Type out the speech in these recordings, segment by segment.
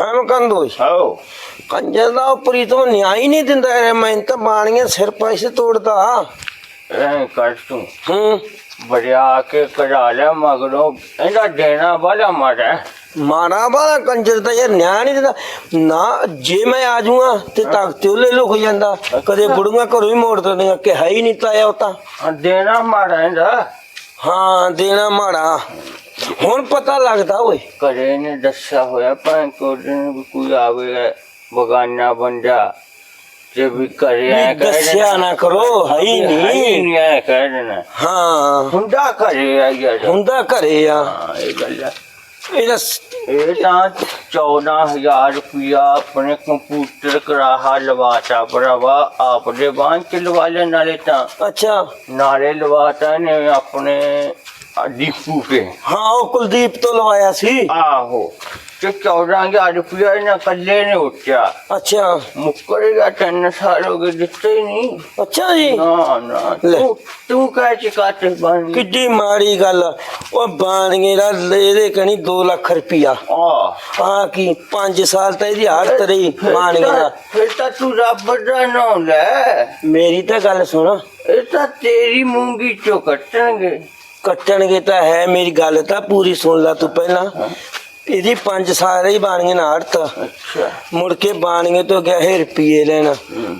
ਹਾਂ ਮੈਂ ਕੰਦੋਈ ਆਓ। ਕੰਜਰ ਦਾ ਉਪਰੀ ਤੋਂ ਨਿਆਈ ਨਹੀਂ ਦਿੰਦਾ ਇਹ ਮੈਂ ਤਾਂ ਬਾਣੀਆਂ ਸਿਰ ਪੈਸੇ ਤੋੜਦਾ। ਐ ਤੂੰ। ਹੂੰ। ਬੜਿਆ ਕੇ ਕਢਾ ਲੈ ਮਗਰੋਂ। ਇਹਦਾ ਦੇਣਾ ਵਾਲਾ ਮਾਰਾ ਮਾਰਾ ਬਾਲਾ ਕੰਜਰ ਦਾ ਯਾਰ ਨਿਆ ਨਹੀਂ ਦਿੰਦਾ। ਨਾ ਜੇ ਮੈਂ ਆ ਜਾਊਂਗਾ ਤੇ ਤਖਤ ਉਹਲੇ ਲੁਕ ਜਾਂਦਾ। ਕਦੇ ਬੁੜੀਆਂ ਘਰੋਂ ਹੀ ਮੋੜ ਦਿੰਦੀਆਂ। ਕਿ ਹੈ ਹੀ ਨਹੀਂ ਤਾਇਆ ਉਹ ਤਾਂ। ਦੇਣਾ ਮਾਰਾ ਇਹਦਾ। ਹਾਂ ਦੇਣਾ ਮਾੜਾ। ਹੁਣ ਪਤਾ ਲੱਗਦਾ ਓਏ। ਕਰੇ ਨੇ ਦੱਸਿਆ ਹੋਇਆ ਭਾਂ ਕੋਈ ਕੋਈ ਆਵੇ ਬਗਾਨਾ ਬੰਦਾ। ਜੇ ਵੀ ਕਰੇ ਵੀ ਦੱਸਿਆ ਨਾ ਕਰੋ ਹੈ ਹੀ ਨਹੀਂ। ਨਹੀਂ ਕਹਿ ਦੇਣਾ। ਹਾਂ। ਹੁੰਦਾ ਕਰੇ ਆ ਯਾਰ ਹੁੰਦਾ ਘਰੇ ਆ। ਹਾਂ ਇਹ ਗੱਲ ਹੈ ਇਹਦਾ ਸ- ਇਹ ਤਾਂ 14000 ਰੁਪਇਆ ਆਪਣੇ ਕੰਪਿਊਟਰ ਕਰਾਹਾ ਲਵਾਤਾ ਭਰਾਵਾ। ਆਪਦੇ ਬਾਂਹ ਚ ਲਵਾ ਲੈ ਨਾਲੇ ਤਾਂ। ਅੱਛਾ। ਨਾਲੇ ਲਵਾਤਾ ਨੇ ਆਪਣੇ ਦੀਪੂ ਕੇ ਹਾਂ ਉਹ ਕੁਲਦੀਪ ਤੋਂ ਲਵਾਇਆ ਸੀ ਆਹੋ ਤੇ 14000 ਰੁਪਇਆ ਇਹਨਾਂ ਕੱਲੇ ਨੇ ਉੱਚਾ ਅੱਛਾ ਮੁੱਕਰੇਗਾ ਤਿੰਨ ਸਾਲ ਹੋ ਗਏ ਦਿੱਤੇ ਹੀ ਨਹੀਂ ਅੱਛਾ ਜੀ ਨਾ ਨਾ ਲੈ। ਤੂੰ ਤੂੰ ਕਹਿ ਚਿਕਾਤੇ ਬਣ ਕਿੱਡੀ ਮਾੜੀ ਗੱਲ ਆ। ਉਹ ਬਾਣੀਏ ਦਾ ਇਹਦੇ ਕਣੀ 2 ਲੱਖ ਰੁਪਿਆ ਆ ਆ ਕੀ 5 ਸਾਲ ਤਾਂ ਇਹਦੀ ਹਾਲਤ ਰਹੀ ਬਾਣੀਏ ਦਾ ਫਿਰ ਤਾਂ ਤੂੰ ਰੱਬ ਦਾ ਨਾਮ ਲੈ ਮੇਰੀ ਤਾਂ ਗੱਲ ਸੁਣ ਇਹ ਤਾਂ ਤੇਰੀ ਮੂੰਗੀ ਚੋਂ ਕੱਟਣਗੇ ਕੱਟਣਗੇ ਤਾਂ ਹੈ ਮੇਰੀ ਗੱਲ ਤਾਂ ਪੂਰੀ ਸੁਣ ਲੈ ਤੂੰ ਪਹਿਲਾਂ। ਇਹਦੀ 5 ਸਾਲ ਹੀ ਬਾਣੀਏ ਨਾਲ ਹਾਲਤ ਅੱਛਾ। ਮੁੜ ਕੇ ਬਾਣੀਏ ਤੋਂ ਗਿਆ ਹੈ ਰੁਪਏ ਲੈਣਾ।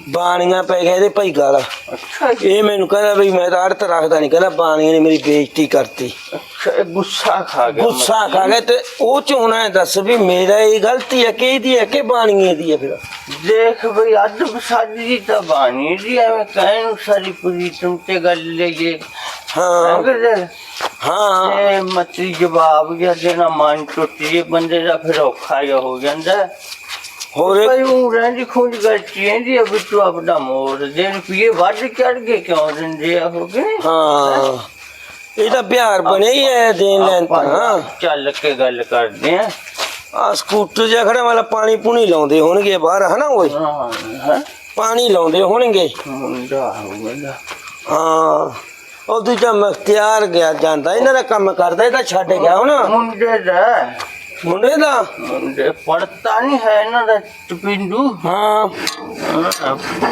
ਬਾਣੀਆਂ ਪੈ ਗਿਆ ਇਹਦੇ ਭਾਈ ਗਾਲਾ। ਇਹ ਮੈਨੂੰ ਕਹਿੰਦਾ ਵੀ ਮੈਂ ਤਾਂ ਅੜਤ ਰੱਖਦਾ ਨਹੀਂ ਕਹਿੰਦਾ ਬਾਣੀਏ ਨੇ ਮੇਰੀ ਬੇਇੱਜ਼ਤੀ ਕਰਤੀ। ਇਹ ਗੁੱਸਾ ਖਾ ਗਿਆ ਗੁੱਸਾ ਖਾ ਗਿਆ ਤੇ ਉਹ ਚੋਣਾ ਹੈ ਦੱਸ ਵੀ ਮੇਰਾ ਇਹ ਗਲਤੀ ਹੈ ਕਿ ਇਹਦੀ ਹੈ ਕਿ ਬਾਣੀਏ ਦੀ ਹੈ ਫਿਰ? ਦੇਖ ਬਈ ਅੱਜ ਸਾਡੀ ਦੀ ਤਾਂ ਬਾਣੀ ਦੀ ਐਵੇਂ ਕਹਿਣ ਨੂੰ ਸਾਰੀ ਪੂਰੀ ਤੁਮ ਤੇ ਗੱਲ ਲੈ ਜੇ। ਹਾਂ। ਹਾਂ ਇਹ ਮਤਰੀ ਜਵਾਬ ਜਾਂ ਦੇਣਾ ਮਨ ਟੁੱਟ ਜੇ ਬੰਦੇ ਦਾ ਫਿਰ ਔਖਾ ਜਿਹਾ ਹੋ ਜਾਂਦਾ। ਹੋਰ ਭਾਈ ਉਹ ਰਹਿੰਦੀ ਖੁੰਝ ਗੱਟੀ ਇਹਦੀ ਅਬ ਤੂੰ ਆਪਣਾ ਮੋੜ ਦੇ ਰੁਪਏ ਵੱਧ ਚੜ ਗਏ ਕਿਉਂ ਦਿੰਦੇ ਆ ਹੋ ਗਏ? ਹਾਂ? ਇਹ ਤਾਂ ਬਿਹਾਰ ਬਣੇ ਹੀ ਹੈ ਦੇਣ ਲੈਣ ਤਾਂ। ਚੱਲ ਕੇ ਗੱਲ ਕਰਦੇ ਆ। ਆ ਸਕੂਟਰ ਜਿਹਾ ਖੜਾ ਵਾਲਾ ਪਾਣੀ ਪੂਣੀ ਲਾਉਂਦੇ ਹੋਣਗੇ ਬਾਹਰ ਹਨਾ ਓਏ? ਪਾਣੀ ਲਾਉਂਦੇ ਹੋਣਗੇ। ਮੁੰਡਾ ਹਾਂ ਉਹ ਦੂਜਾ ਮਖਤਿਆਰ ਗਿਆ ਜਾਂਦਾ ਇਹਨਾਂ ਦਾ ਕੰਮ ਕਰਦਾ ਇਹ ਤਾਂ ਛੱਡ ਗਿਆ ਹੁਣ। ਮੁੰਡੇ ਦਾ। ਮੁੰਡੇ ਦਾ? ਮੁੰਡੇ ਪੜਤਾ ਨਹੀਂ ਹੈ ਇਹਨਾਂ ਦਾ ਟਪਿੰਡੂ ਹਾਂ।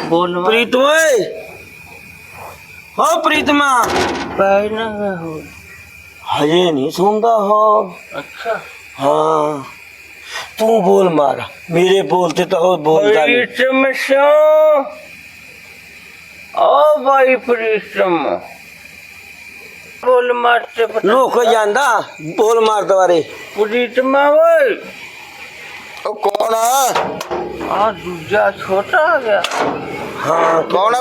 ਬੋਲ ਪ੍ਰੀਤ ਓਏ। ਹੋ ਪ੍ਰੀਤਮਾ ਪੈ ਨਾ ਹੋ ਹਜੇ ਨਹੀਂ ਸੁਣਦਾ ਹੋ ਅੱਛਾ ਹਾਂ ਤੂੰ ਬੋਲ ਮਾਰ ਮੇਰੇ ਬੋਲ ਤੇ ਤਾਂ ਉਹ ਬੋਲਦਾ ਨਹੀਂ ਪ੍ਰੀਤਮ ਸ਼ੋ ਓ ਭਾਈ ਪ੍ਰੀਤਮ ਬੋਲ ਮਾਰਤੇ ਲੋਕ ਜਾਂਦਾ ਬੋਲ ਮਾਰ ਦਵਾਰੇ ਪ੍ਰੀਤਮ ਓਏ ਉਹ ਕੌਣ ਆ ਆ ਦੂਜਾ ਛੋਟਾ ਆ ਗਿਆ ਹਾਂ ਕੌਣ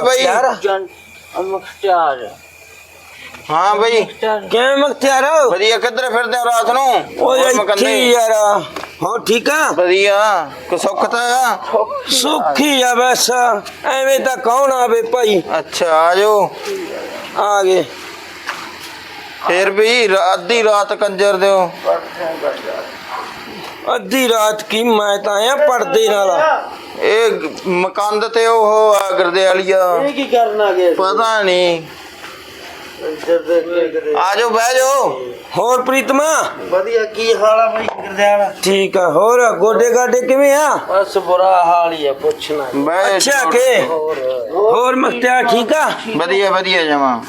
ਹਾਂ ਬਈ। ਕਿਵੇਂ ਮਖਤਿਆਰ ਵਧੀਆ ਕਿੱਧਰ ਫਿਰਦੇ ਹੋ ਰਾਤ ਨੂੰ? ਓਏ ਇੱਥੇ ਯਾਰ। ਹੋ ਠੀਕ ਆ? ਵਧੀਆ। ਕੋ ਸੁੱਖ ਤਾਂ ਆ ਸੁਖੀ ਆ ਬਸ। ਐਵੇਂ ਤਾਂ ਕੌਣ ਆਵੇ ਭਾਈ? ਅੱਛਾ ਆਜੋ ਆ ਗਏ। ਫੇਰ ਵੀ ਅੱਧੀ ਰਾਤ ਕੰਜਰ ਦਿਓ। ਅੱਧੀ ਰਾਤ ਕੀ ਮੈਂ ਤਾਂ ਆਇਆ ਪਰਦੇ ਨਾਲ। ਇਹ ਮਕੰਦ ਤੇ ਉਹ ਆ ਗਰਦੇ ਵਾਲੀਆ ਕੀ ਕਰਨ ਆ ਗਏ ਪਤਾ ਨਹੀਂ। ਆਜੋ ਬਹਿ ਜਾਓ। ਹੋਰ ਪ੍ਰੀਤਮਾ? ਵਧੀਆ ਕੀ ਹਾਲ ਆ ਬਾਈ ਗੁਰਦਿਆਲ? ਠੀਕ ਆ ਹੋਰ ਗੋਡੇ ਗਾਡੇ ਕਿਵੇਂ ਆ? ਬਸ ਬੁਰਾ ਹਾਲ ਹੀ ਆ ਪੁੱਛਣਾ ਬਹਿ ਅੱਛਾ ਕੇ ਹੋਰ। ਮਖਤਿਆਰ ਠੀਕ ਆ? ਵਧੀਆ ਵਧੀਆ ਜਮਾ।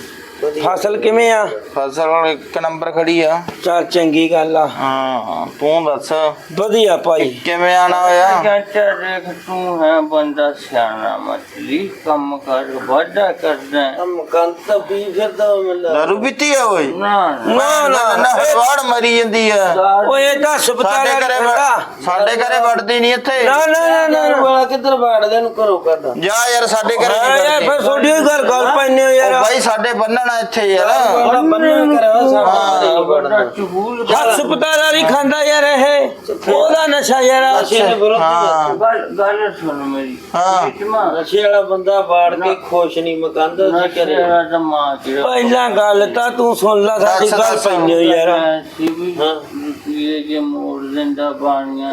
ਫਸਲ ਕਿਵੇਂ ਆ? ਫਸਲ ਹੁਣ ਇੱਕ ਨੰਬਰ ਖੜੀ ਆ। ਚੱਲ ਚੰਗੀ ਗੱਲ ਆ। ਹਾਂ ਤੂੰ ਦੱਸ। ਵਧੀਆ ਭਾਈ। ਕਿਵੇਂ ਆਣਾ ਹੋਇਆ? ਚਾਚਾ ਦੇਖ ਤੂੰ ਹੈ ਬੰਦਾ ਸਿਆਣਾ ਮਛਲੀ ਕੰਮ ਕਰ ਵਾਦਾ ਕਰਦਾ। ਕੰਮ ਕੰਤ ਫਿਰਦਾ ਵਾ ਮੈਨੂੰ ਲੱਗਦਾ। ਦਾਰੂ ਪੀਤੀ ਆ ਓਏ? ਨਾ ਨਾ। ਨਾ ਹਵਾੜ ਮਰੀ ਜਾਂਦੀ ਆ। ਓਏ ਇਹ ਤਾਂ ਹਸਪਤਾਲ ਸਾਡੇ ਘਰੇ ਵੜ- ਦਾ ਸਾਡੇ ਘਰੇ ਵੜਦੀ ਨਹੀਂ ਇੱਥੇ। ਨਾ ਨਾ ਨਾ ਨਾ। ਵਾਲਾ ਕਿੱਧਰ ਬਾੜਦੇ ਨੂੰ ਘਰੋਂ ਕੱਢ। ਜਾ ਯਾਰ ਸਾਡੇ ਘਰੇ ਨਹੀਂ ਫਿਰ ਵੜਦੀ ਹੋਈ ਗੱਲ ਗੱਲ ਪੈਣੇ ਹੋ ਯਾਰ। ਬਾਈ ਸਾਡੇ ਬੰਨਣਾ ਇੱਥੇ ਯਾਰ। ਬੜਾ ਬੰਨਿਆ ਕਰਿਆ ਸਾਡਾ ਹਸਪਤਾਲ ਵਾਲੀ ਖਾਂਦਾ ਯਾਰ ਇਹ। ਉਹਦਾ ਨਸ਼ਾ ਯਾਰ ਦੇ ਹੀ। ਗੱਲ ਗੱਲ ਸੁਣ ਮੇਰੀ। ਹਾਂ। ਇਤਮਾ ਨਸ਼ੇ ਵਾਲਾ ਬੰਦਾ ਬਾੜ ਕੇ ਖੁਸ਼ ਨਹੀਂ ਮਕੰਦ ਪਹਿਲਾਂ ਗੱਲ ਤਾਂ ਤੂੰ ਸੁਣ ਲੈ ਸਾਡੀ ਦੱਸ, ਗੱਲ ਦੱਸ। ਪੈਣੇ ਯਾਰ। ਹਾਂ। ਇਹ ਜੇ ਮੋੜ ਦਿੰਦਾ ਬਾਣੀਆਂ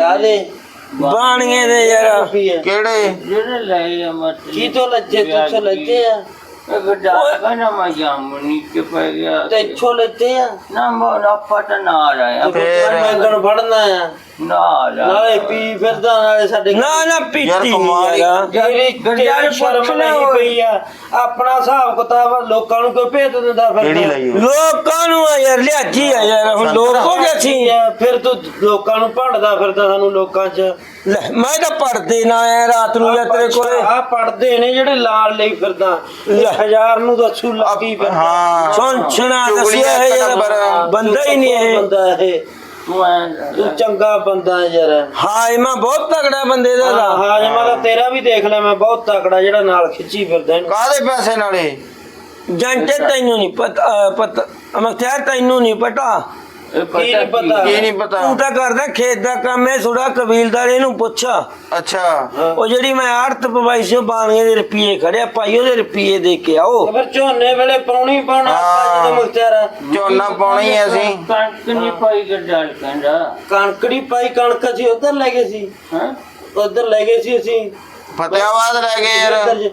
ਬਾਣੀਏ ਦੇ ਯਾਰ। ਕਿਹੜੇ? ਜਿਹੜੇ ਲੈ ਆ ਮਤ ਕੀ ਤੋਂ ਲੱਜੇ? ਤੂੰ ਤੋਂ ਲੱਜੇ ਆ? ਕਹਿੰਦਾ ਮੈਂ ਜਾਮਣੀ ਚ ਪੈ ਗਿਆ ਤੇ ਇੱਥੋਂ ਲੈਤੇ ਆ? ਨਾ ਮੋਨਾ ਪਤਾ ਨਾ ਆਇਆ ਫੇਰ ਮੰਗਣ ਫੜਨਾ ਆ ਨਾ ਆਇਆ ਨਾਲੇ ਪੀ ਫਿਰਦਾ ਨਾਲੇ ਸਾਡੇ ਨਾ ਨਾ ਯਾਰ ਪੀਤੀ ਕਮਾਲ ਨਹੀਂ ਹੀ- ਯਾਰ ਜਿਹੜੀ ਤੇਰੀ ਸ਼ਰਮ ਨਹੀਂ। ਪਈ ਆ ਆਪਣਾ ਹਿਸਾਬ ਕਿਤਾਬ ਲੋਕਾਂ ਨੂੰ ਕੋਈ ਭੇਤ ਦਿੰਦਾ ਫਿਰ ਕਿਹੜੀ ਲਈ ਉਹ? ਲੋਕਾਂ ਨੂੰ ਆ ਯਾਰ ਲਿਆਜੀ ਆ ਯਾਰ ਹੁਣ ਲੋਕ ਹੋ ਗਏ ਸੀ ਫਿਰ ਤੂੰ ਲੋਕਾਂ ਨੂੰ ਭੰਡਦਾ ਫਿਰਦਾ ਸਾਨੂੰ ਲੋਕਾਂ 'ਚ। ਲੈ ਮੈਂ ਤਾਂ ਪੜਦੇ ਨਾ ਆਇਆ ਰਾਤ ਨੂੰ ਜਾਂ ਤੇਰੇ ਕੋਲੇ। ਆ ਪੜਦੇ ਨੇ ਜਿਹੜੇ ਲਾਲ ਲਈ ਫਿਰਦਾ। ਲੈ। ਹਜ਼ਾਰ ਨੂੰ ਦੱਸੂ ਲੱਗੀ ਫਿਰਦਾ ਹਾਂ। ਸੁਣ ਸੁਣਾ ਦੱਸਿਆ ਹੈ ਇੱਕ ਯਾਰ ਨੰਬਰ। ਬੰਦਾ ਹੀ ਨਹੀਂ ਇਹ। ਬੰਦਾ ਇਹ। ਤੂੰ ਐਂ ਤੂੰ ਚੰਗਾ ਬੰਦਾ ਹੈ ਯਾਰ। ਹਾਂ ਇਹ ਮੈਂ ਬਹੁਤ ਤਗੜਾ ਬੰਦੇ ਦਾ ਹਾਂ ਦਾ ਹਾਂ ਜੇ ਮੈਂ ਤਾਂ ਤੇਰਾ ਵੀ ਦੇਖ ਲਿਆ ਮੈਂ ਬਹੁਤ ਤਕੜਾ ਜਿਹੜਾ ਨਾਲ ਖਿੱਚੀ ਫਿਰਦਾ ਇਹਨੂੰ। ਕਾਦੇ ਪੈਸੇ ਨਾਲੇ? ਜੰਟੇ ਤੈਨੂੰ ਨਹੀਂ ਪਤਾ ਅਹ ਪਤਾ ਅਮਖਤਿਆਰ ਤੈਨੂੰ ਨਹੀਂ ਪਤਾ। ਇਹ ਕੀ ਨੀ ਪਤਾ? ਕੀ ਨਹੀਂ ਪਤਾ? ਤੂੰ ਤਾਂ ਕਰਦਾ ਖੇਤ ਦਾ ਕੰਮ ਹੈ ਥੋੜਾ ਕਬੀਲਦਾਰ ਇਹਨੂੰ ਪੁੱਛਾ। ਅੱਛਾ। ਉਹ ਜਿਹੜੀ ਮੈਂ ਆੜਤ ਪਵਾਈ ਸੀ ਬਾਣੀਆਂ ਦੇ ਰੁਪਏ ਖੜਿਆ ਭਾਈ ਉਹਦੇ ਰੁਪਏ ਦੇ ਕੇ ਆਓ। ਫਿਰ ਝੋਨੇ ਵੇਲੇ ਪਾਉਣੀ ਪਾਉਣਾ ਆਪਾਂ ਜਦੋਂ ਮੁਖਤਿਆਰ ਝੋਨਾ ਪਾਉਣਾ ਹੀ ਅਸੀਂ। ਕਣਕ ਨਹੀਂ ਪਾਈ ਗਰਦਾਰ ਕਹਿੰਦਾ ਕਣਕੜੀ ਪਾਈ ਕਣਕ ਅਸੀਂ ਉਧਰ ਲੈ ਗਏ ਸੀ। ਹਾਂ। ਉਧਰ ਲੈ ਗਏ ਸੀ ਅਸੀਂ। ਫਤਿਆਬਾਦ ਲੈ ਗਏ ਯਾਰ।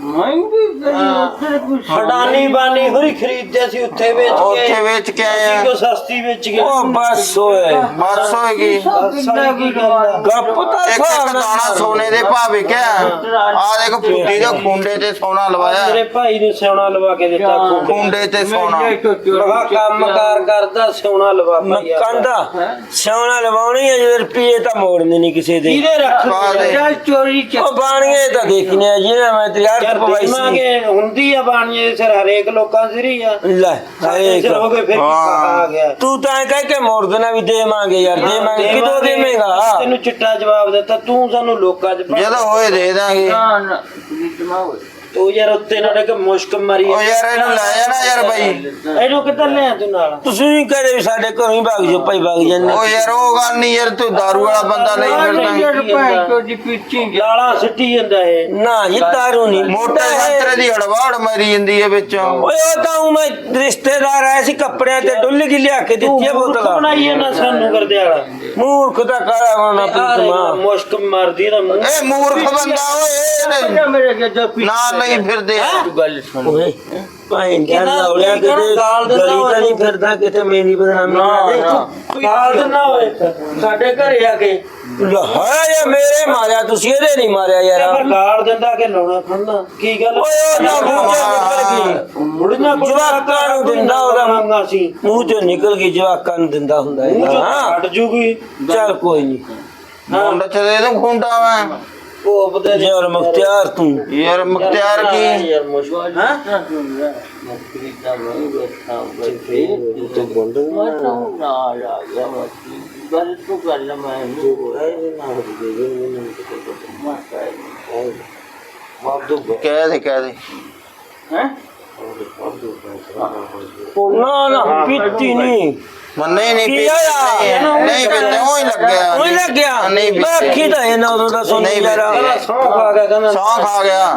ਉੱਧਰ ਜ- ਮੈਂ ਵੀ ਗਈ ਉੱਧਰ ਕੁਛ ਹਡਾਨੀ ਬਾਨੀ ਹੋਰੀ ਖਰੀਦਦੇ ਸੀ ਉੱਥੇ ਵੇਚ ਕੇ। ਉੱਥੇ ਵੇਚ ਕੇ ਆਏ ਅਸੀਂ ਆ ਕੋ ਸਸਤੀ ਵੇਚ ਗਏ ਉਹ ਬਸ ਓਏ ਬਸ ਹੋਏਗੀ ਕਿੰਨਾ ਕੀ ਗੱਪ ਤਾਂ ਇੱਕ ਦਾਣਾ ਸੋਨੇ ਦੇ ਭਾਅ ਵਿਕਿਆ। ਆ ਦੇਖ ਫੁੱਟੀ ਦੇ ਖੁੰਡੇ ਤੇ ਸੋਨਾ ਮੇਰੇ ਲਵਾਇਆ। ਭਾਈ ਨੂੰ ਸਿਉਣਾ ਲਵਾ ਕੇ ਦਿੱਤਾ ਖੂੰਡੇ। ਖੁੰਡੇ ਤੇ ਸੋਨਾ। ਮਹਾ ਕੰਮ ਕਾਰ ਕਰਦਾ ਸਿਉਣਾ ਲਵਾ ਭਾਈ ਆਪਦਾ। ਕੰਦਾ। ਸਿਆਣਾ ਲਵਾਉਣੀ ਹੈ ਜੇ ਰੁਪਏ ਤਾਂ ਮੋੜਨੇ ਨਹੀਂ ਕਿਸੇ ਦੇ। ਕਿਹਦੇ ਰੱਖ ਪਾ ਦੇ। ਚੱਲ ਚੋਰੀ ਚ ਉਹ ਬਾਣੀਏ ਤਾਂ ਦੇਖਣੇ ਆ ਜਿਹਨੇ ਮੈਂ ਤੇ ਯਾਰ ਯਾਰ ਪਵਾਈ ਸੀ ਦੇਵਾਂਗੇ ਹੁੰਦੀ ਆ ਬਾਣੀਏ ਦੇ ਸਿਰ ਹਰੇਕ ਲੋਕਾਂ ਸਿਰ ਹੀ ਆ। ਲੈ ਸਾਡੇ ਹਰੇਕ ਸਿਰ ਹੋ ਗਏ ਫਿਰ ਕੀ ਹਾਂ। ਆ ਗਿਆ। ਤੂੰ ਤਾਂ ਐਂ ਕਹਿ ਕੇ ਮੋੜ ਦੇਣਾ ਵੀ ਦੇਵਾਂਗੇ ਯਾਰ ਦੇਵਾਂਗੇ। ਕਿਦੋਂ ਦੇਵੇਂਗਾ। ਤੈਨੂੰ ਚਿੱਟਾ ਜਵਾਬ ਦਿੱਤਾ ਤੂੰ ਸਾਨੂੰ ਲੋਕਾਂ 'ਚ ਪਾ- ਜਦੋਂ ਹੋਏ ਦੇ ਦਾਂਗੇ। ਨਾ ਨਾ। ਪ੍ਰੀਤਮਾ ਹੋਏ। ਤੂੰ ਯਾਰ ਉੱਤੇ ਨਾ ਡਿੱਗ ਮੁਸ਼ਕ ਮਾਰੀ ਉਹ ਯਾਰ ਇਹਨੂੰ ਲੈ ਜਾਣਾ ਯਾਰ ਬਾਈ। ਇਹਨੂੰ ਕਿੱਧਰ ਲਿਆ ਤੂੰ ਨਾਲ? ਤੁਸੀਂ ਵੀ ਕਹਦੇ ਵੀ ਸਾਡੇ ਘਰੋਂ ਹੀ ਭਾਗ ਜੋ ਭਾਈ ਭਾਗ ਜਾਂਦੇ ਉਹ ਯਾਰ ਉਹ ਗੱਲ ਨਹੀਂ ਯਾਰ ਤੂੰ दारू ਵਾਲਾ ਬੰਦਾ ਲਈ ਫਿਰਦਾ। ਲਾਲਾ ਸਿੱਟੀ ਜਾਂਦਾ ਇਹ। ਨਾ ਇਹ ਤਾਰੂ ਨਹੀਂ। ਮੋਟੇ ਸੰਤਰੇ ਦੀ ਹੜਵਾੜ ਮਰੀ ਜਾਂਦੀ ਹੈ ਵਿੱਚੋਂ। ਓਏ ਉਹ ਤਾਂ ਮੈਂ ਰਿਸ਼ਤੇਦਾਰ ਆਏ ਸੀ ਕੱਪੜਿਆਂ ਤੇ ਡੁੱਲ ਗਈ ਲਿਆ ਕੇ ਦਿੱਤੀ ਆ ਮੂਰਖ ਬੋਤਲ। ਬਣਾਈਏ ਨਾ ਸਾਨੂੰ ਕਰਦੇ ਵਾਲਾ। ਮੂਰਖ ਦਾ ਕਾਲਾ ਹੋਣਾ ਪ੍ਰੀਤਮਾ ਮੁਸ਼ਕ ਮਾਰਦੀ ਇਹ ਮੂਰਖ ਬੰਦਾ ਓਏ ਨਾ ਨਾ ਲਈ ਫਿਰਦੇ। ਆ ਤੂੰ ਗੱਲ ਸੁਣ। ਓਏ ਭਾਈ ਜਾਨ ਲਾਉਲਿਆ ਕਿਤੇ ਗਾਲ ਗਲੀ ਤਾਂ ਨਹੀਂ? ਫਿਰਦਾ ਕਿਤੇ ਮੇਰੀ ਬਦਨਾਮੀ ਨਾ, ਨਾ। ਦੇ ਨਾ। ਗਾਲ ਦਿੰਦਾ ਹੋਏ ਸਾਡੇ ਘਰੇ ਆ ਕੇ। ਲਹਾਇਆ ਯਾ ਮੇਰੇ ਮਾਰਿਆ ਤੁਸੀਂ ਇਹਦੇ ਨਹੀਂ ਮਾਰਿਆ ਤੇ ਯਾਰ ਫਿਰ ਗਾਲ ਦਿੰਦਾ ਕਿ ਲਾਉਣਾ ਖੜਨਾ ਕੀ ਗੱਲ? ਓਏ ਉਹ ਨਾ ਬੁੱਝਿਆ ਨਿਕਲ ਗਈ। ਮੁੜੀਆਂ ਜਵਾਕਾਂ ਨੂੰ ਦਿੰਦਾ ਉਹਦਾ ਮੰਗਾ ਸੀ। ਮੂੰਹ ਚੋਂ ਨਿਕਲ ਗਈ ਜਵਾਕਾਂ ਨੂੰ ਦਿੰਦਾ ਹੁੰਦਾ ਮੂੰਹ ਹੈ ਹਾਂ ਕੱਢ ਜੂਗੀ। ਚੱਲ ਕੋਈ ਨਹੀਂ। ਮੁੰਡਾ ਚਲੇ ਤੂੰ ਖੁੰਡਾ ਮੈਂ ਉਹ ਬਦੇ ਯਾਰ ਮੁਖਤਿਆਰ ਤੂੰ। ਯਾਰ ਮੁਖਤਿਆਰ ਕੀ? ਯਾਰ ਮੁਸ਼ਕ ਹਾਂ? ਪ੍ਰੀਤਮਾ ਮੈਂ ਬੈਠਾ ਬੈਠੇ ਤੂੰ ਬੋਲ ਮੈਂ ਤਾਂ ਨਾਲ ਆ ਗਿਆ ਮੱਤੀ ਗੱਲ ਤੂੰ ਗੱਲ ਮੈਂ ਕਹਿ ਦੇ ਕਹਿ ਦੇ। ਹੈ? ਨਾ ਨਾ ਪੀਤੀ ਨਹੀਂ। ਮੰਨੇ ਨਹੀਂ ਕੀ ਹੋਇਆ? ਨਹੀਂ ਪੀਤੇ ਉਹ ਹੀ ਲੱਗਿਆ ਉਹੀ ਲੱਗਿਆ। ਨਹੀਂ ਮੈਂ ਅੱਖੀ ਪੀਤੇ ਤਾਂ ਇਹਨਾਂ ਉਦੋਂ ਦਾ ਸੁਣ ਨਹੀਂ ਯਾਰ। ਕਹਿੰਦਾ ਸੌਂ ਖਾ ਗਿਆ ਕਹਿੰਦਾ ਸੌਂ ਖਾ ਗਿਆ।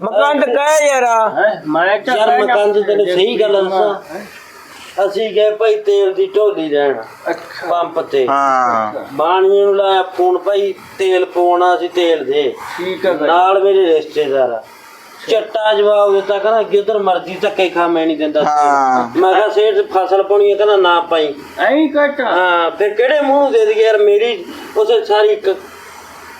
ਮਕੰਦ ਕਹਿ ਯਾਰ। ਮੈਂ ਤਾਂ ਯਾਰ ਮੈਂ ਕੰਜ ਤੈਨੂੰ ਸਹੀ ਗੱਲ ਦੱਸਾਂ। ਅਸੀਂ ਗਏ ਭਾਈ ਤੇਲ ਦੀ ਢੋਲੀ ਲੈਣ। ਪੰਪ ਤੇ। ਹਾਂ। ਬਾਣੀਏ ਨੂੰ ਲਾਇਆ ਫੋਨ ਭਾਈ ਤੇਲ ਪਵਾਉਣਾ ਸੀ ਤੇਲ ਦੇ। ਠੀਕ ਹੈ ਨਾਲ ਮੇਰੇ ਰਿਸ਼ਤੇਦਾਰ ਆ। ਚੱਟਾ ਜਵਾਬ ਦਿੱਤਾ ਕਹਿੰਦਾ ਉਧਰ ਮਰਜ਼ੀ ਧੱਕੇ ਖਾ ਮੈਂ ਨਹੀਂ ਦਿੰਦਾ ਹਾਂ। ਮੈਂ ਕਿਹਾ ਸੇਠ ਫਸਲ ਪਾਉਣੀ ਹੈ ਕਹਿੰਦਾ ਨਾ ਪਾਈ। ਐਂ ਕਟਾ। ਹਾਂ ਫਿਰ ਕਿਹੜੇ ਮੂੰਹ ਨੂੰ ਦੇ ਦਈਏ ਯਾਰ ਮੇਰੀ ਉਸੇ ਸਾਰੀ ਕ-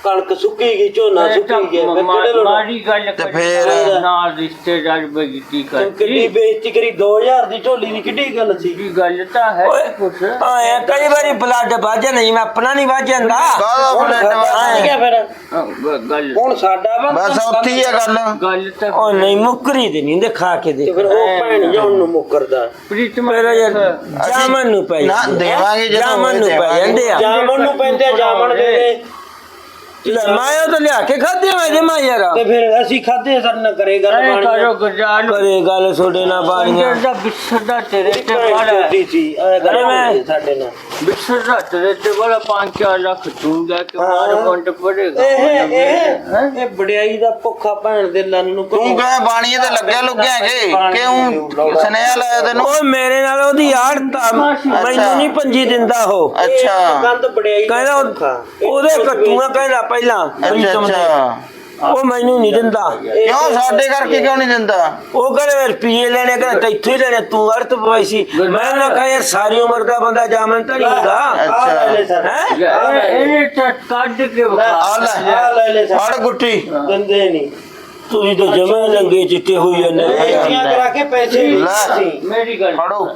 ਕਣਕ ਸੁੱਕੀ ਗਈ ਝੋਨਾ ਸੁੱਕੀ ਗਿਆ ਫਿਰ ਕਿਹੜੇ ਲੋੜ ਮਾੜੀ ਗੱਲ ਤੇ ਕਰ ਫੇਰ? ਨਾਲ ਰਿਸ਼ਤੇਦਾਰ ਬੇਇੱਜ਼ਤੀ ਤੂੰ ਕਿੱਡੀ ਕਰਦੀ ਬੇਇੱਜ਼ਤੀ ਕਰੀ 2000 ਦੀ ਝੋਲੀ ਦੀ ਕਿੱਡੀ ਗੱਲ ਸੀ? ਦੀ ਗੱਲ ਤਾਂ ਹੈ ਓਏ ਕੁਛ। ਆਇਆ ਕਈ ਵਾਰੀ ਬਲੱਡ ਵੱਜ ਨਹੀਂ ਮੈਂ ਆਪਣਾ ਨਹੀਂ ਵੱਜ ਜਾਂਦਾ। ਕਾਹਦਾ ਹੁਣ ਬਲੱਡ ਸਾਡਾ ਵਾ ਬਣ ਗਿਆ ਫਿਰ ਹਾਂ, ਗ- ਗੱਲ ਹੁਣ ਸਾਡਾ ਵਾ ਬਸ ਉੱਥੇ ਹੀ ਆ ਗੱਲ। ਗੱਲ ਤਾਂ ਉਹ ਨਹੀਂ ਮੁੱਕਰੀ ਦੇ ਨਹੀਂ ਦਿਖਾ ਕੇ ਤੇ ਦੇ ਫਿਰ ਉਹ ਭੈਣ ਜਾਣ ਨੂੰ ਮੁੱਕਰਦਾ। ਪ੍ਰੀਤਮ ਮੇਰਾ ਯਾਰ ਜਾਮਨ ਨੂੰ ਪਈ ਨਾ ਦੇਵਾਂਗੇ ਜਦੋਂ ਜਾਮਨ ਨੂੰ ਪਈ ਜਾਂਦੇ ਆ। ਜਾਮਣ ਨੂੰ ਪੈਂਦੇ ਆ, ਦੇ ਦੇ। ਲੈ ਮੈਂ ਤਾਂ ਲਿਆ ਕੇ ਖਾਦੇ ਮੈਂ ਜਮਾ ਯਾਰ ਤੇ ਫਿਰ ਅਸੀਂ ਖਾਦੇ ਸਾਡੇ ਨਾਲ ਕਰੇ ਗੱਲ ਐਂ ਬਣ ਕਰੋ ਗਜਾਲ ਕਰੇ ਗੱਲ ਛੋੜੇ ਨਾ ਬਾਣੀਆਂ ਦਾ ਬਿਸਰਦਾ ਤੇਰੇ ਤੇ ਚੋਦੀ ਸੀ ਐ ਗੱਲ ਸਾਡੇ ਨਾਲ। ਬਿਸਰਦਾ ਤੇਰੇ ਤੇ ਵਾਲਾ 5-4 ਲੱਖ ਤੂੰ ਜਾ ਕੇ ਮਾਰ ਕੰਟ ਪੜੇਗਾ ਇਹ ਇਹ ਇਹ ਵਡਿਆਈ ਦਾ ਭੁੱਖਾ ਭੈਣ ਦੇ ਲੰਨ ਨੂੰ ਤੂੰ ਕਹੇ ਬਾਣੀਏ ਤੇ ਲੱਗਿਆ ਲੁੱਗਿਆ ਕੇ ਕਿਉਂ ਸੁਨੇਹਾ ਲਾਇਆ ਤੈਨੂੰ? ਉਹ ਮੇਰੇ ਨਾਲ ਉਹਦੀ ਆੜਤਾ ਮੈਨੂੰ ਨਹੀਂ ਪੰਜੀ ਦਿੰਦਾ ਉਹ। ਅੱਛਾ। ਗੰਦ ਵਡਿਆਈ ਦਾ ਕਹਿੰਦਾ ਭੁੱਖਾ। ਉਹ- ਉਹਦੇ ਕੱਟੂਆਂ ਕਹਿੰਦਾ ਪਹਿਲਾਂ। ਅੱਛਾ ਅੱਛਾ। ਉਹ ਮੈਨੂੰ ਨਹੀਂ ਦਿੰਦਾ। ਕਿਉਂ? ਸਾਡੇ ਕਰਕੇ ਕਿਉਂ ਨਹੀਂ ਦਿੰਦਾ? ਉਹ ਕਹਿੰਦੇ ਮੈਂ ਰੁਪਈਏ ਲੈਣੇ ਕਹਿੰਦਾ ਤੈਥੋਂ ਹੀ ਲੈਣੇ ਤੂੰ ਅਰਥ ਪਵਾਈ ਸੀ। ਮੈਂ ਨਾ ਕਹਾਂ ਯਾਰ ਸਾਰੀ ਉਮਰ ਦਾ ਬੰਦਾ ਜਾਮਨ ਤਾਂ ਨਹੀਂ ਹੁੰਦਾ। ਆ ਲੈ ਲੈ ਸਰ। ਹੈ? ਇਹਨੇ ਤਾਂ ਕੱਢ ਕੇ ਵਿਖਾ ਆ ਲੈ। ਆ ਲੈ ਲੈ ਸਰ। ਫੜ ਗੁੱਟੀ। ਦਿੰਦੇ ਨਹੀਂ। ਤੁਸੀਂ ਤਾਂ ਜਮੇ ਲੰਗੇ ਚਿੱਟੇ ਹੋਈ ਜਾਂਦੇ। ਬੇਇੱਜ਼ਤੀਆਂ ਕਰਾ ਕੇ ਪੈਸੇ ਮੇਰੀ ਗੱਲ ਫੜੋ।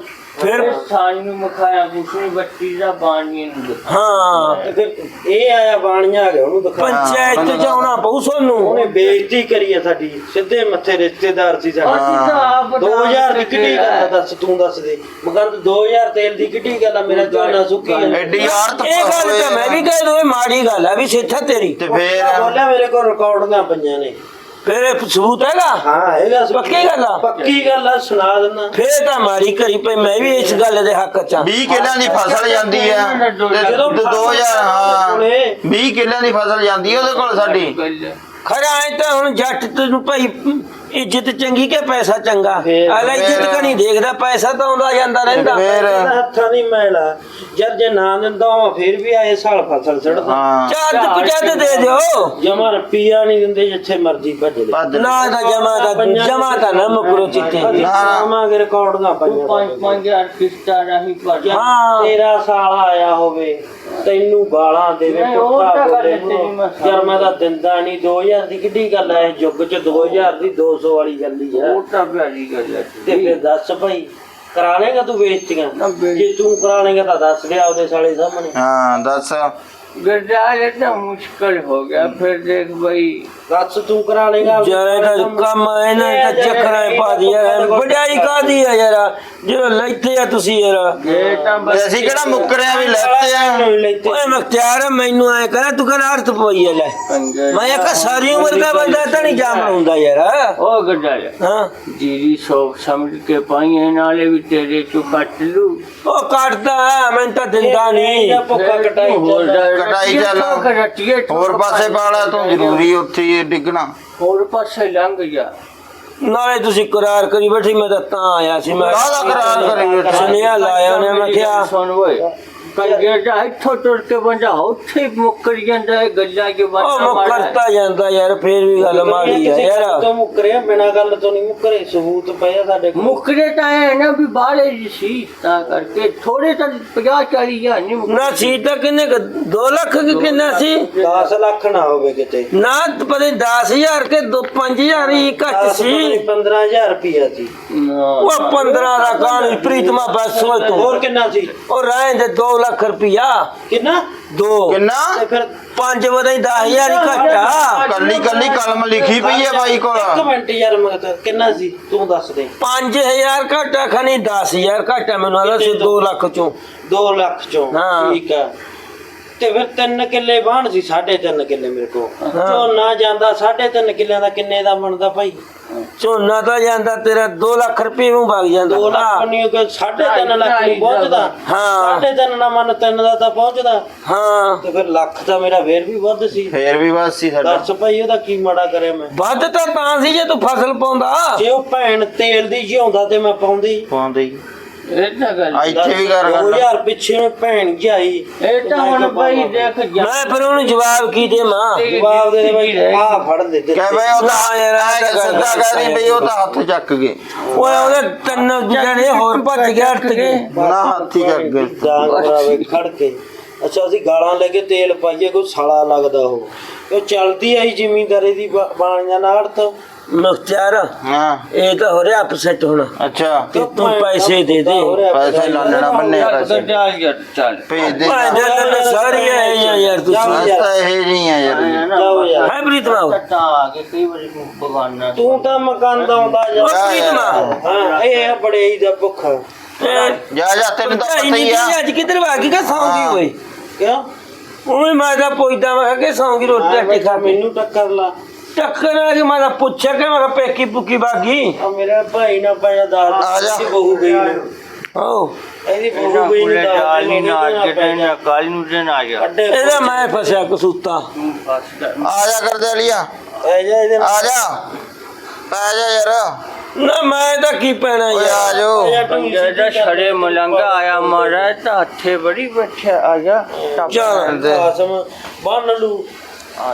ਫਿਰ ਸਾਨੂੰ ਮਖਾਇਆ ਕੁਛ ਬੱਤੀ ਦਾ ਬਾਣੀ ਨੂੰ ਹਾਂ। ਤੇ ਫਿਰ ਇਹ ਆਇਆ ਬਾਣੀਆਂ ਆ ਗਿਆ ਉਹਨੂੰ ਦਿਖਾ। ਪੰਚਾਇਤ ਚ ਜਾਣਾ ਪਊ ਸਾਨੂੰ। ਉਹਨੇ ਬੇਇੱਜ਼ਤੀ ਕਰੀ ਆ ਸਾਡੀ ਸਿੱਧੇ ਮੱਥੇ ਰਿਸ਼ਤੇਦਾਰ ਸੀ ਸਾਡੇ। ਅਸੀਂ ਤਾਂ ਆਪ 2000 ਦੀ ਕਿੱਡੀ ਗੱਲ ਆ ਦੱਸ ਤੂੰ ਦੱਸ ਦੇ। ਮਗਰ 2000 ਤੇਲ ਦੀ ਕਿੱਡੀ ਗੱਲ ਆ ਮੇਰਾ ਝੋਨਾ ਸੁੱਕੀ ਜਾਂਦਾ ਐਡੀ ਆਰਤ ਇਹ ਗੱਲ ਤਾਂ ਮੈਂ ਵੀ ਕਹਿ ਦੂੰ ਇਹ ਮਾੜੀ ਗੱਲ ਆ ਵੀ ਸਿੱਥਾ ਤੇਰੀ। ਤੇ ਫੇਰ ਬੋਲਿਆ ਮੇਰੇ ਕੋਲ ਰਿਕਾਰਡਿੰਗਾਂ ਪਈਆਂ ਨੇ। ਫਿਰ ਇਹ ਸਬੂਤ ਹੈਗਾ? ਹਾਂ ਸਬੂਤ। ਪੱਕੀ ਗੱਲ ਆ? ਪੱਕੀ ਗੱਲ ਆ ਸੁਣਾ ਦਿੰਦਾ। ਫੇਰ ਤਾਂ ਮਾਰੀ ਕਰੀ ਪਈ ਮੈਂ ਵੀ ਇਸ ਗੱਲ ਦੇ ਹੱਕ ਚ ਆਂ। 20 ਕਿੱਲਿਆਂ ਦੀ ਫਸਲ ਜਾਂਦੀ ਹੈ ਤੇ 2000 ਹਾਂ। 20 ਕਿੱਲਿਆਂ ਦੀ ਫਸਲ ਜਾਂਦੀ ਹੈ ਉਹਦੇ ਕੋਲ ਸਾਡੀ। ਖਰਾ ਐ ਤਾਂ ਹੁਣ ਜੱਟ ਤੈਨੂੰ ਭਾਈ ਇੱਜ਼ਤ ਚੰਗੀ ਕਿ ਪੈਸਾ ਚੰਗਾ? ਫੇਰ- ਅਲਾ ਇੱਜ਼ਤ ਫੇਰ- ਕਣੀ ਦੇਖਦਾ ਪੈਸਾ ਤਾਂ ਆਉਂਦਾ ਜਾਂਦਾ ਰਹਿੰਦਾ। ਫੇਰ। ਇਹਦਾ ਹੱਥਾਂ ਦੀ ਮੈਲ ਆ। ਜਦ ਜੇ ਨਾ ਦਿੰਦਾ ਹਾਂ ਫਿਰ ਵੀ ਆਏ ਸਾਲ ਫਸਲ ਛੱਡਦਾ ਹਾਂ। ਦੇ ਦਿਓ। ਜਮਾ ਰੁਪਈਆ ਨਹੀਂ ਦਿੰਦੇ ਜਿੱਥੇ ਮਰਜ਼ੀ ਭੱਜ ਲੈ। ਭੱਜ ਨਾ ਤਾਂ ਜਮਾ ਤਾਂ ਜਮਾ ਤਾਂ ਨਾ ਮੁਕਰੋ ਚਿੱਤੇ ਆਵਾਂਗੇ ਰਿਕਾਰਡਿੰਗਾਂ ਪਈਆਂ ਪੰਜ ਪੰਜ ਹਜ਼ਾਰ ਕਿਸ਼ਤਾਂ ਨਹੀਂ ਭਰ ਹਾਂ। ਸਾਲ ਆਇਆ ਹੋਵੇ। ਤੈਨੂੰ ਗਾਲਾਂ ਦੇਵੇ ਨਹੀਂ, ਉਹ ਪੁੱਠਾ ਤਾਂ ਗੱਲ ਬੋਲੇ ਤੇਰੀ ਮੈਂ। ਸਮਝ- ਯਾਰ ਮੈਂ ਤਾਂ ਦਿੰਦਾ ਨਹੀਂ 2000 ਦੀ ਕਿੱਡੀ ਗੱਲ ਐ ਇਸ ਯੁੱਗ ਚ 2000 ਦੀ 200 ਵਾਲੀ ਗੱਲ ਹੀ ਆ। ਉਹ ਤਾਂ ਪਿਆਰੀ ਗੱਲ ਹੈ ਤੇ ਫਿਰ ਦੱਸ ਭਾਈ ਕਰਾ ਲੇਗਾ ਤੂੰ ਨਾ ਬੇ- ਜੇ ਤੂੰ ਕਰਾ ਲੇਗਾ ਤਾਂ ਦੱਸ ਦੇ ਆਪਦੇ ਸਾਲੇ ਸਾਹਮਣੇ। ਹਾਂ ਦੱਸ। ਗਰਦਾਰ ਇतना ਮੁਸ਼ਕਲ ਹੋ ਗਿਆ। ਫਿਰ ਦੇਖ ਬਈ ਦੱਸ ਤੂੰ ਕਰਾ ਲੇਗਾ। ਜਰਾ ਇਹਦਾ ਕੰਮ ਇਹਨਾਂ ਦਾ। ਚੱਕਰਾਂ ਪਾ ਦਿਆ ਵਡਿਆਈ ਕਾਦੀ ਆ ਯਾਰ? ਜਿਹੜਾ ਲੈਤੇ ਆ ਤੁਸੀਂ ਯਾਰ। ਇਹ ਤਾਂ ਤੇ ਬਸ ਅਸੀਂ ਕਿਹੜਾ ਮੁੱਕਰਿਆ ਵੀ ਲੈਤੇ ਆ? ਓਏ ਮਖਤਿਆਰ ਮੈਨੂੰ ਐ ਕਹ ਤੂੰ ਕਹਿੰਦਾ ਅਰਥ ਪਈ ਲੈ। ਪੰਗੇ ਮੈਂ ਆਖਿਆ ਸਾਰੀ ਉਮਰ ਦਾ ਬੰਦਾ ਤਾਂ ਨਹੀਂ ਜਾਮ ਹੁੰਦਾ ਯਾਰ। ਉਹ ਗਰਦਾਰ ਹਾਂ। ਜੀਰੀ ਸੋਚ ਸਮਝ ਕੇ ਪਾਈਏ ਨਾਲੇ ਵੀ ਤੇਰੇ ਚੋਂ ਕੱਟ ਲੂ। ਉਹ ਕੱਟਦਾ ਮੈਂ ਤਾਂ ਦਿੰਦਾ ਨਹੀਂ। ਭੁੱਖਾ ਕਟਾਈ ਚੱਲ। ਹੋਰ ਪਾਸੇ ਪਾਲਾ ਤੂੰ ਜ਼ਰੂਰੀ ਉੱਥੇ ਹੀ ਡਿੱਗਣਾ। ਹੋਰ ਪਾਸੇ ਲੰਘ ਜਾ ਨਾਲੇ ਤੁਸੀਂ ਕਰਾਰ ਕਰੀ ਬੈਠੀ ਮੈਂ ਤਾਂ ਤਾਂ ਆਇਆ ਸੀ ਮੈਂ ਕਾਹਦਾ ਕਰਾਰ ਕਰੀ ਬੈਠਾ? ਸੁਨੇਹਾ ਲਾਇਆ ਉਹਨੇ ਮੈਂ ਕਿਹਾ ਸੁਣ ਓਏ। ਕੰਗੇ ਦਾ ਇੱਥੋਂ ਟੁਰ ਕੇ ਬੰਦਾ ਉੱਥੇ ਹੀ ਮੁੱਕਰ ਜਾਂਦਾ ਹੈ ਗੱਲਾਂ ਕੇ ਉਹ ਬਾਤਾਂ ਮੁਕਰਤਾ ਜਾਂਦਾ ਯਾਰ ਫੇਰ ਵੀ ਗੱਲ ਮਾੜੀ ਆ ਯਾਰ। ਤੋਂ ਮੁੱਕਰਿਆ ਬਿਨਾਂ ਗੱਲ ਤੋਂ ਨਹੀਂ ਮੁੱਕਰੇ ਸਬੂਤ ਪਏ ਆ ਸਾਡੇ ਕੋਲ। ਮੁੱਕਰੇ ਤਾਂ ਹੈ ਨਾ ਵੀ ਬਾਹਲੇ ਜਿਹੀ ਸੀ ਤਾਂ ਕਰਕੇ ਥੋੜੇ ਤਾਂ 50 40 ਹਜ਼ਾਰ ਨਹੀਂ ਮੁੱਕਰੇ। ਨਾ ਸੀ ਤਾਂ ਕਿੰਨੇ 2 ਲੱਖ ਕਿ ਕਿੰਨਾ ਸੀ? 10 ਲੱਖ ਨਾ ਹੋਵੇ ਕਿਤੇ। ਨਾ ਪਤਾ 10000 ਕੇ 5000 ਹੀ ਘੱਟ ਸੀ? 15000 ਰੁਪਿਆ ਸੀ। ਉਹ 15 ਦਾ ਕਾਣੀ ਪ੍ਰੀਤਮਾ ਬਸ ਹੋਏ ਤੂੰ। ਹੋਰ ਕਿੰਨਾ ਸੀ? ਉਹ ਰਹਿ ਦੇ 2 ਲੱਖ ਰੁਪਿਆ ਕਿੰਨਾ? 2 ਕਿੰਨਾ? ਤੇ ਫਿਰ ਪੰਜ ਵਧਾਈ 10000 ਹੀ ਘਟਾ ਕੱਲੀ ਕੱਲੀ ਕਲਮ ਲਿਖੀ ਪਈ ਹੈ ਬਾਈ ਕੋਲ। ਇੱਕ ਮਿੰਟ ਯਾਰ ਮੈਂ ਤਾਂ ਕਿੰਨਾ ਸੀ? ਤੂੰ ਦੱਸ ਦੇ। 5000 ਘਟਾ ਖਣੀ 10000 ਘਟਾ ਮੈਨੂੰ ਆਦਾ ਸੀ 2 ਲੱਖ ਚੋਂ। 2 ਲੱਖ ਚੋਂ। ਹਾਂ। ਠੀਕ ਆ। ਤੇ ਫਿਰ 3 ਕਿੱਲੇ ਬਾਣ ਸੀ 3.5 ਕਿੱਲੇ ਮੇਰੇ ਕੋਲ। ਝੋਨਾ ਜਾਂਦਾ 3.5 ਕਿੱਲਿਆਂ ਦਾ ਕਿੰਨੇ ਦਾ ਬਣਦਾ ਭਾਈ? ਝੋਨਾ ਤਾਂ ਜਾਂਦਾ ਤੇਰਾ 2 ਲੱਖ ਰੁਪਏ ਨੂੰ ਵਗ ਜਾਂਦਾ। 2 ਲੱਖ। ਨਹੀਂ ਕਿ 3.5 ਲੱਖ ਨੂੰ ਪਹੁੰਚਦਾ। ਹਾਂ। 3.5 ਨਾ ਮੰਨ 3 ਦਾ ਤਾਂ ਪਹੁੰਚਦਾ। ਹਾਂ। ਤੇ ਫਿਰ ਲੱਖ ਤਾਂ ਮੇਰਾ ਫੇਰ ਵੀ ਵੱਧ ਸੀ। ਫੇਰ ਵੀ ਬਸ ਸੀ ਸਾਡਾ। ਦੱਸ ਭਾਈ ਉਹਦਾ ਕੀ ਮਾੜਾ ਕਰਿਆ ਮੈਂ? ਵੱਧ ਤਾਂ ਤਾਂ ਸੀ ਜੇ ਤੂੰ ਫਸਲ ਪਾਉਂਦਾ। ਜੇ ਉਹ ਭੈਣ ਤੇਲ ਦੀ ਜਿਉਂਦਾ ਤੇ ਮੈਂ ਪਾਉਂਦੀ। ਪਾਉਂਦੇ ਇਹ ਤਾਂ ਗੱਲ ਆ ਇੱਥੇ ਵੀ ਕਰ ਗੱਲ 2000 ਪਿੱਛੇ ਨੂੰ ਭੈਣ ਜਾਈ। ਇਹ ਤਾਂ ਹੁਣ ਬਈ ਦੇਖ ਜਾ। ਮੈਂ ਫਿਰ ਉਹਨੂੰ ਜਵਾਬ ਕੀ ਦੇਵਾਂ ਜਵਾਬ ਦੇ ਦੇ ਆ ਫੜ ਦੇ ਦੇ। ਕਹਿ ਬਈ ਉਹ ਤਾਂ ਯਾਰ, ਆਹ ਤਾਂ ਗੱਲ ਸਿੱਧਾ ਕਹਿ ਦੀ ਬਈ ਉਹ ਤਾਂ ਹੱਥ ਚੱਕ ਗਏ। ਓਏ ਉਹਦੇ ਤਿੰਨ ਜਣੇ ਹੋਰ ਭੱਜ ਗਿਆ ਅਰਥ ਗਏ ਨਾ ਹੱਥੀ ਚੱਕ ਗਏ। ਕਰਾਵੇ ਖੜ ਕੇ। ਅੱਛਾ ਅਸੀਂ ਗਾਲਾਂ ਲੈ ਕੇ ਤੇਲ ਪਾਈਏ ਕੋਈ ਸਾਲਾ ਲੱਗਦਾ ਉਹ। ਉਹ ਚਲਦੀ ਆਈ ਜ਼ਿਮੀਂਦਾਰੀ ਦੀ ਬਾਣੀਆਂ ਨਾਲ ਤਾਂ? ਮੁਖਤਿਆਰ। ਹਾਂ। ਇਹ ਤਾਂ ਹੋ ਰਿਹਾ ਅਪਸੈਟ ਹੋਣਾ। ਅੱਛਾ। ਤੇ ਤੂੰ ਪੈਸੇ ਦੇ ਦੇ। ਪੈਸੇ ਲਾਲਣਾ ਬੰਨੇ ਪੈਸੇ। ਚੱਲ ਯਾਰ ਚੱਲ। ਭੇਜ ਦੇ। ਭਾਈ ਦੇ ਲੈ ਸਾਰੀ ਹੈ ਯਾਰ ਤੁਸੀਂ। ਰਸਤਾ ਇਹ ਨਹੀਂ ਆ ਯਾਰ। ਹੈ ਪ੍ਰੀਤਮਾ ਤਾਂ ਆ ਕੇ ਕਈ ਵਾਰੀ ਬਗਾਨਾ ਤੂੰ ਤਾਂ ਮਕਾਨ ਦਾ ਆਉਂਦਾ ਜਾ। ਪ੍ਰੀਤਮਾ ਹਾਂ ਇਹ ਬੜੇ ਹੀ ਦਾ ਭੁੱਖਾ। ਜਾ ਜਾ ਤੈਨੂੰ ਤਾਂ ਪਤਾ ਹੀ ਆ। ਅੱਜ ਕਿੱਧਰ ਵਾਗੀ ਕਾ ਸੌਂਗੀ ਹਾਂ। ਓਏ? ਕਿਉਂ? ਉਵੇਂ ਮੈਂ ਤਾਂ ਪੁੱਛਦਾ ਮੈਂ ਕਿ ਸੌਂਗੀ ਰੋਟੀ ਰਾਟੀ ਖਾ ਮੈਨੂੰ ਟੱਕਰ ਲਾ। ਟੱਕਰ ਆ ਕੇ ਮੈਂ ਤਾਂ ਪੁੱਛਿਆ ਕਿ ਮੈਂ ਕਿਹਾ ਪੇਕੀ ਪੁੱਕੀ ਬਾਗੀ। ਆ ਮੇਰਾ ਭਾਈ ਨਾ ਪਾਇਆ ਆ ਜਾ। ਦੀ ਬਹੂ ਗਈ ਨੂੰ। ਹੋ ਇਹਦੀ ਬਹੂ ਗਈ ਨੂੰ ਜਾਲ ਦਾਲ ਨਹੀਂ ਨਾ ਅੱਜ ਪੈ ਨਾ ਕੱਲ ਨੂੰ ਦਿਨ ਆ ਅੱਡੇ ਇਹਦਾ ਮੈਂ ਫਸਿਆ ਕਸੂਤਾ। ਤੂੰ ਆ ਜਾ ਕਰ ਦੇ ਲਿਆ। ਪੈ ਜਾ ਇਹਦੇ ਆ ਜਾ। ਪੈ ਜਾ ਯਾਰ। ਨਾ ਮੈਂ ਤਾਂ ਕੀ ਪੈਣਾ ਓਏ ਆ ਯਾਰ। ਜਾਓ। ਦਾ ਛੜੇ ਮਲੰਗਾ ਆਇਆ ਮਾਰਾ ਤਾਂ ਹੱਥੇ ਬੜੀ ਬੈਠਿਆ ਆ ਜਾ। ਚੱਲ। ਦੇ। ਆਸਮ ਬੰਨ ਲੂ।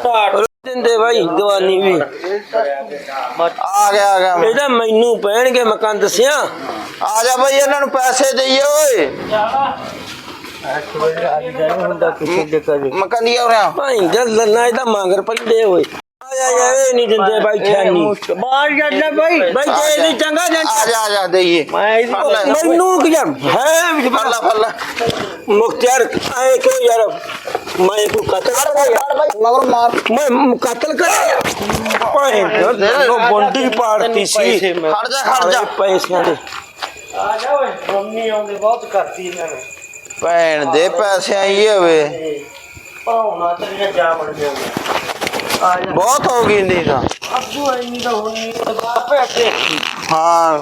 ਢਾਟ ਦਿੰਦੇ ਬਾਈ ਦੀਵਾਨੀ ਵੀ। ਆ ਗਿਆ ਆ ਗਿਆ। ਇਹਦਾ ਮੈਨੂੰ ਪੈਣਗੇ ਮਕਾਨ ਦੱਸਿਆ। ਆ ਜਾ ਬਈ ਇਹਨਾਂ ਨੂੰ ਪੈਸੇ ਦੇਈਏ ਓਏ। ਹੁੰਦਾ ਕਿਸੇ ਦੇ ਉਰਿਆ ਭਾਈ ਜਦ ਲੰਨਾ ਇਹਦਾ ਮੰਗਰ ਪੱਲੇ ਹੋਏ। ਆ ਜਾ ਇਹ ਨਹੀਂ ਦਿੰਦੇ ਬਾਈ ਖਿਆਨੀ ਬਾਹਰ ਜਾਂਦਾ ਭਾਈ ਬਾਈ ਜੇ ਇਹਦੀ ਚੰਗਾ ਆ ਜਾਂ ਜਾ ਆ ਜਾ ਦੇਈਏ। ਮੈਨੂੰ ਕੀ ਯਾਰ ਹੈ ਵੀ ਫੜ ਲੈ। ਫੜ ਲੈ। ਮੁਖਤਿਆਰ ਆਏ ਕਿਉਂ ਯਾਰ? ਮੈਂ ਕੋ ਕਤਲ ਕਰ ਮਗਰ ਮਾਰ। ਮੈਂ ਕਤਲ ਕਰ ਭਾਈ ਨੋ ਬੰਡੀ ਪਾੜਤੀ ਸੀ। ਖੜ ਜਾ ਖੜ ਜਾ। ਪੈਸਿਆਂ ਦੇ। ਆ ਜਾ ਓਏ ਮੰਮੀ ਆਉਂਦੇ ਬਹੁਤ ਕਰਤੀ ਇਹਨਾਂ ਨੇ। ਭੈਣ ਦੇ ਪੈਸੇ ਆਈਏ ਹੋਵੇ ਭਾਉਣਾ ਤੇਰੀਆਂ ਜਾ ਬਣ ਜਾਊਗਾ ਆ ਜਾ। ਬਹੁਤ ਹੋ ਗਈ ਨਹੀਂ ਤਾਂ। ਅੱਗੂ ਇੰਨੀ ਤਾਂ ਹੋਣੀ ਬਾਪੇ ਅੱਗੇ ਹਾਂ।